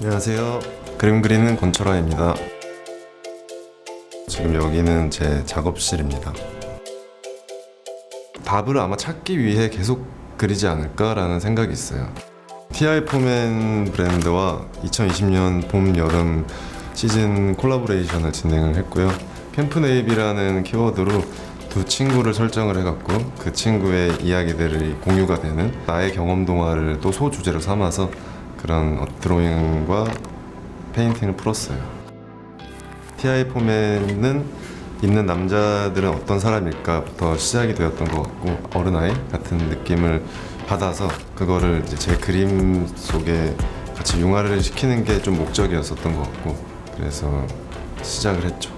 안녕하세요. 그림 그리는 권철아입니다. 지금 여기는 제 작업실입니다. 답을 아마 찾기 위해 계속 그리지 않을까라는 생각이 있어요. TI 포맨 브랜드와 2020년 봄 여름 시즌 콜라보레이션을 진행을 했고요. 캠프 네이비라는 키워드로 두 친구를 설정을 해갖고 그 친구의 이야기들이 공유가 되는 나의 경험 동화를 또 소주제로 삼아서 그런 어, 드로잉과 페인팅을 풀었어요. TI 포맨은 있는 남자들은 어떤 사람일까부터 시작이 되었던 것 같고 어른아이 같은 느낌을 받아서 그거를 이제 제 그림 속에 같이 융화를 시키는 게 좀 목적이었었던 것 같고 그래서 시작을 했죠.